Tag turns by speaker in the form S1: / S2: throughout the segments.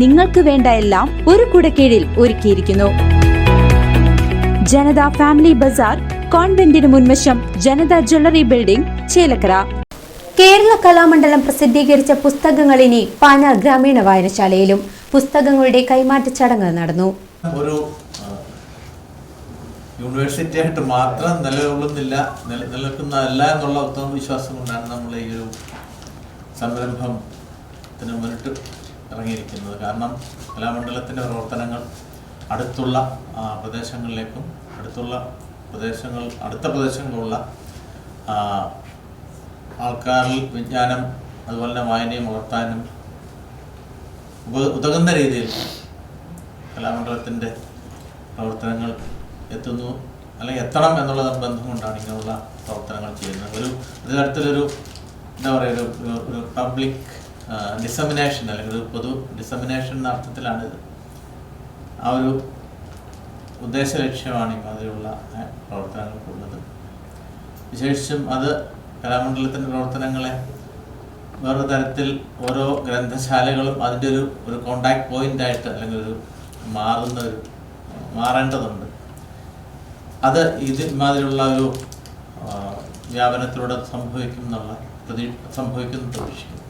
S1: നിങ്ങൾക്ക് വേണ്ട എല്ലാം ഒരു കുടക്കീഴിൽ ഒരുക്കിയിരിക്കുന്നു. ജനത ഫാമിലി ബസാർ കോൺവെന്റിന് മുൻവശം ജനത ജ്വല്ലറി ബിൽഡിംഗ് ചേലക്കര.
S2: കേരള കലാമണ്ഡലം പ്രസിദ്ധീകരിച്ച പുസ്തകങ്ങൾ ഇനി ഗ്രാമീണ വായനശാലയിലും പുസ്തകങ്ങളുടെ കൈമാറ്റ ചടങ്ങ് നടന്നു.
S3: ഒരു യൂണിവേഴ്സിറ്റി ആയിട്ട് മാത്രം നിലകൊള്ളുന്നില്ല നില നിലനിൽക്കുന്നതല്ല എന്നുള്ള ഉത്തമ വിശ്വാസം കൊണ്ടാണ് നമ്മൾ ഈ ഒരു സംരംഭത്തിന് മുന്നിട്ട് ഇറങ്ങിയിരിക്കുന്നത്. കാരണം കലാമണ്ഡലത്തിന്റെ പ്രവർത്തനങ്ങൾ അടുത്തുള്ള പ്രദേശങ്ങളിലേക്കും അടുത്തുള്ള പ്രദേശങ്ങൾ അടുത്ത പ്രദേശങ്ങളുള്ള ആൾക്കാരിൽ വിജ്ഞാനം അതുപോലെ തന്നെ വായനയും ഉയർത്താനും ഉതകുന്ന രീതിയിൽ കലാമണ്ഡലത്തിന്റെ പ്രവർത്തനങ്ങൾ എത്തുന്നു. അല്ലെങ്കിൽ എത്തണം എന്നുള്ള നിർബന്ധം കൊണ്ടാണ് ഇങ്ങനെയുള്ള പ്രവർത്തനങ്ങൾ ചെയ്യുന്നത്. ഒരു തരത്തിലൊരു എന്താ പറയുക ഒരു പബ്ലിക് ഡിസമിനേഷൻ അല്ലെങ്കിൽ പൊതു ഡിസമിനേഷൻ എന്ന അർത്ഥത്തിലാണ് ഇത് ആ ഒരു ഉദ്ദേശ ലക്ഷ്യമാണ് ഈ മാതിരിയുള്ള ഏ, പ്രവർത്തനങ്ങൾക്കുള്ളത് വിശേഷിച്ചും അത് കലാമണ്ഡലത്തിന്റെ പ്രവർത്തനങ്ങളെ വേറൊരു തരത്തിൽ ഓരോ ഗ്രന്ഥശാലകളും അതിന്റെ ഒരു ഒരു കോണ്ടാക്ട് പോയിന്റ് ആയിട്ട് അല്ലെങ്കിൽ ഒരു മാറുന്ന ഒരു മാറേണ്ടതുണ്ട്. അത് ഇത് ഇമാതിരിയുള്ള ഒരു വ്യാപനത്തിലൂടെ സംഭവിക്കും എന്നുള്ള പ്രതീ സംഭവിക്കുന്നു പ്രതീക്ഷിക്കുന്നു.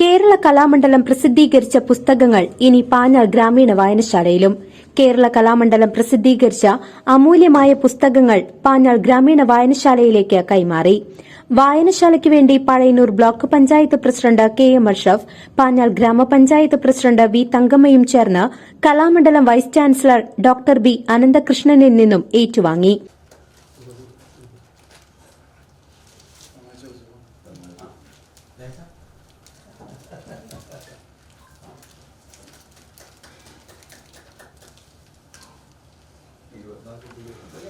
S2: കേരള കലാമണ്ഡലം പ്രസിദ്ധീകരിച്ച പുസ്തകങ്ങൾ ഇനി പാഞ്ഞാൾ ഗ്രാമീണ വായനശാലയിലും. കേരള കലാമണ്ഡലം പ്രസിദ്ധീകരിച്ച അമൂല്യമായ പുസ്തകങ്ങൾ പാഞ്ഞാൾ ഗ്രാമീണ വായനശാലയിലേക്ക് കൈമാറി. വായനശാലയ്ക്ക് വേണ്ടി Pazhayannur block panchayat president K M Ashraf Panjal ഗ്രാമപഞ്ചായത്ത് പ്രസിഡന്റ് വി തങ്കമ്മയും ചേർന്ന് Kalamandalam vice chancellor doctor B അനന്തകൃഷ്ണനിൽ നിന്നും ഏറ്റുവാങ്ങി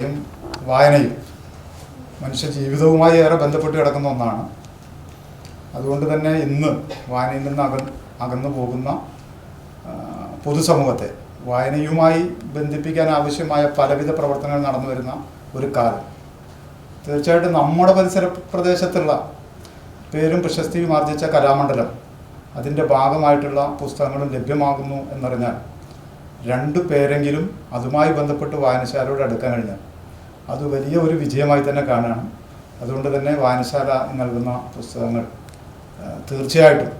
S4: യും വായനയും മനുഷ്യ ജീവിതവുമായി ഏറെ ബന്ധപ്പെട്ട് കിടക്കുന്ന ഒന്നാണ്. അതുകൊണ്ട് തന്നെ ഇന്ന് വായനയിൽ നിന്ന് അക അകന്നു പോകുന്ന പൊതുസമൂഹത്തെ വായനയുമായി ബന്ധിപ്പിക്കാൻ ആവശ്യമായ പലവിധ പ്രവർത്തനങ്ങൾ നടന്നു വരുന്ന ഒരു കാലം. തീർച്ചയായിട്ടും നമ്മുടെ പരിസര പ്രദേശത്തുള്ള പേരും പ്രശസ്തിയും ആർജിച്ച കലാമണ്ഡലം അതിന്റെ ഭാഗമായിട്ടുള്ള പുസ്തകങ്ങളും ലഭ്യമാകുന്നു എന്നറിഞ്ഞാൽ രണ്ടു പേരെങ്കിലും അതുമായി ബന്ധപ്പെട്ട് വായനശാലയോട് അടുക്കാൻ കഴിഞ്ഞാൽ അത് വലിയ ഒരു വിജയമായി തന്നെ കാണുകയാണ്. അതുകൊണ്ട് തന്നെ വായനശാല നൽകുന്ന പുസ്തകങ്ങൾ തീർച്ചയായിട്ടും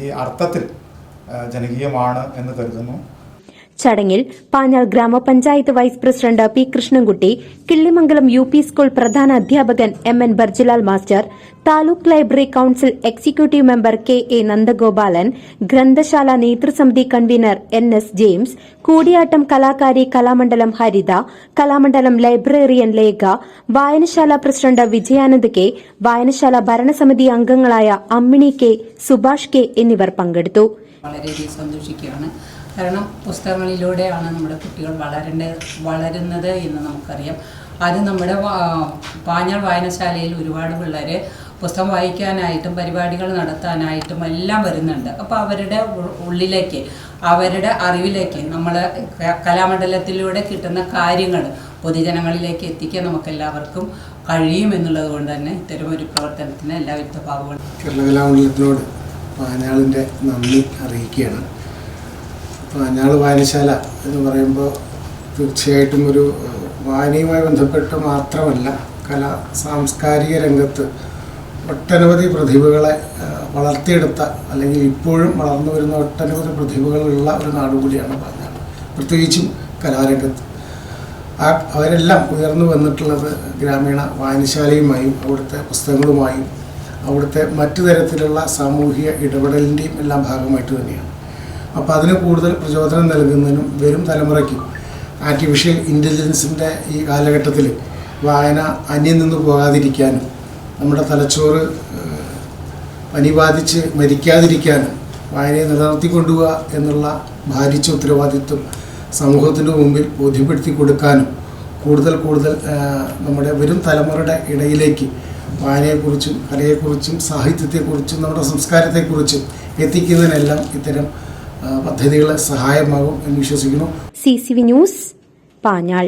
S4: ഈ അർത്ഥത്തിൽ ജനകീയമാണ് എന്ന് കരുതുന്നു.
S2: ചടങ്ങിൽ പാഞ്ഞാൾ ഗ്രാമപഞ്ചായത്ത് vice president P Krishnankutty Killimangalam U P school പ്രധാന അധ്യാപകൻ M N Barjilal master taluk library council executive member K A Nandagopalan ഗ്രന്ഥശാല നേതൃസമിതി convener N S James Koodiyattam കലാകാരി കലാമണ്ഡലം ഹരിത കലാമണ്ഡലം ലൈബ്രറിയൻ ലേഖ വായനശാല പ്രസിഡന്റ് വിജയാനന്ദ് കെ വായനശാല ഭരണസമിതി അംഗങ്ങളായ അമ്മിണി കെ സുഭാഷ് കെ എന്നിവർ പങ്കെടുത്തു.
S5: വളരെയധികം സന്തോഷിക്കുകയാണ്. കാരണം പുസ്തകങ്ങളിലൂടെയാണ് നമ്മുടെ കുട്ടികൾ വളരേണ്ടത് വളരുന്നത് എന്ന് നമുക്കറിയാം. അത് നമ്മുടെ പാഞ്ഞാൾ വായനശാലയിൽ ഒരുപാട് പിള്ളേർ പുസ്തകം വായിക്കാനായിട്ടും പരിപാടികൾ നടത്താനായിട്ടും എല്ലാം വരുന്നുണ്ട്. അപ്പോൾ അവരുടെ ഉള്ളിലേക്ക് അവരുടെ അറിവിലേക്ക് നമ്മൾ കലാമണ്ഡലത്തിലൂടെ കിട്ടുന്ന കാര്യങ്ങൾ പൊതുജനങ്ങളിലേക്ക് എത്തിക്കാൻ നമുക്കെല്ലാവർക്കും കഴിയുമെന്നുള്ളത് കൊണ്ട് തന്നെ ഒരു പ്രവർത്തനത്തിന് എല്ലാവിധ ഭാവങ്ങളും
S6: കേരള കലാമണ്ഡലത്തിനോട് പാഞ്ഞാളിന്റെ നന്ദി അറിയിക്കുകയാണ്. പാഞ്ഞാൾ വായനശാല എന്ന് പറയുമ്പോൾ തീർച്ചയായിട്ടും ഒരു വായനയുമായി ബന്ധപ്പെട്ട് മാത്രമല്ല കലാ സാംസ്കാരിക രംഗത്ത് ഒട്ടനവധി പ്രതിഭകളെ വളർത്തിയെടുത്ത അല്ലെങ്കിൽ ഇപ്പോഴും വളർന്നു വരുന്ന ഒട്ടനവധി പ്രതിഭകളുള്ള ഒരു നാട് കൂടിയാണ് പാഞ്ഞാൾ പ്രത്യേകിച്ചും കലാരംഗത്ത്. ആ അവരെല്ലാം ഉയർന്നു വന്നിട്ടുള്ളത് ഗ്രാമീണ വായനശാലയുമായും അവിടുത്തെ പുസ്തകങ്ങളുമായും അവിടുത്തെ മറ്റു തരത്തിലുള്ള സാമൂഹിക ഇടപെടലിന്റെയും എല്ലാം ഭാഗമായിട്ട് തന്നെയാണ്. അപ്പോൾ അതിന് കൂടുതൽ പ്രചോദനം നൽകുന്നതിനും വരും തലമുറയ്ക്കും. ആർട്ടിഫിഷ്യൽ ഇന്റലിജൻസിന്റെ ഈ കാലഘട്ടത്തിൽ വായന അന്യം നിന്ന് പോകാതിരിക്കാനും നമ്മുടെ തലച്ചോറ് പനി ബാധിച്ച് മരിക്കാതിരിക്കാനും വായനയെ നിലനിർത്തിക്കൊണ്ടുപോവുക എന്നുള്ള ഭാരിച്ച ഉത്തരവാദിത്വം സമൂഹത്തിന്റെ മുമ്പിൽ ബോധ്യപ്പെടുത്തി കൊടുക്കാനും കൂടുതൽ കൂടുതൽ നമ്മുടെ വരും തലമുറയുടെ ഇടയിലേക്ക് വായനയെക്കുറിച്ചും കലയെക്കുറിച്ചും സാഹിത്യത്തെക്കുറിച്ചും നമ്മുടെ സംസ്കാരത്തെക്കുറിച്ചും എത്തിക്കുന്നതിനെല്ലാം ഇത്തരം പദ്ധതികൾ സഹായമാകും എന്ന് വിശ്വസിക്കുന്നു.
S2: C C V news Panjal.